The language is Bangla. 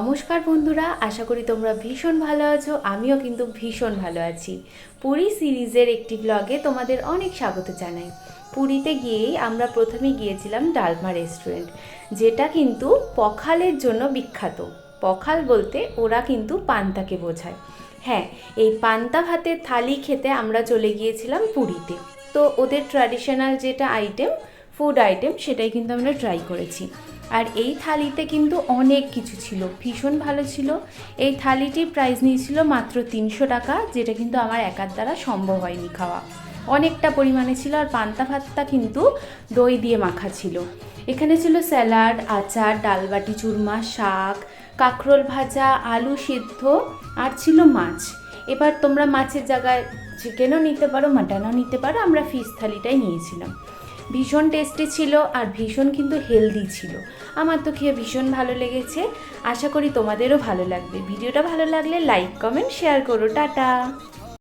নমস্কার বন্ধুরা, আশা করি তোমরা ভীষণ ভালো আছো, আমিও কিন্তু ভীষণ ভালো আছি। পুরী সিরিজের একটি ব্লগে তোমাদের অনেক স্বাগত জানাই। পুরীতে গিয়েই আমরা প্রথমে গিয়েছিলাম ডালমা রেস্টুরেন্ট যেটা কিন্তু পখালের জন্য বিখ্যাত। পখাল বলতে ওরা কিন্তু পান্তাকে বোঝায়। হ্যাঁ এই পান্তা ভাতের থালি খেতে আমরা চলে গিয়েছিলাম পুরীতে। তো ওদের ট্র্যাডিশনাল যেটা আইটেম ফুড আইটেম সেটাই কিন্তু আমরা ট্রাই করেছি। আর এই থালিতে কিন্তু অনেক কিছু ছিল, ভীষণ ভালো ছিল। এই থালিটির প্রাইস নিয়েছিল মাত্র তিনশো টাকা, যেটা কিন্তু আমার একার দ্বারা সম্ভব হয়নি খাওয়া। অনেকটা পরিমাণে ছিল আর পান্তা ভাতটা কিন্তু দই দিয়ে মাখা ছিল। এখানে ছিল স্যালাড, আচার ডালবাটি চুরমা, শাক, কাঁকরোল ভাজা, আলু সিদ্ধ আর ছিল মাছ। এবার তোমরা মাছের জায়গায় চিকেনও নিতে পারো, মাটনও নিতে পারো, আমরা ফিশ থালিটাই নিয়েছিলাম। ভীষণ টেস্টি ছিল আর ভীষণ কিন্তু হেলদি ছিল। আমার তো খেয়ে ভীষণ ভালো লেগেছে। আশা করি তোমাদেরও ভালো লাগবে। ভিডিওটা ভালো লাগলে লাইক কমেন্ট শেয়ার করো। টাটা!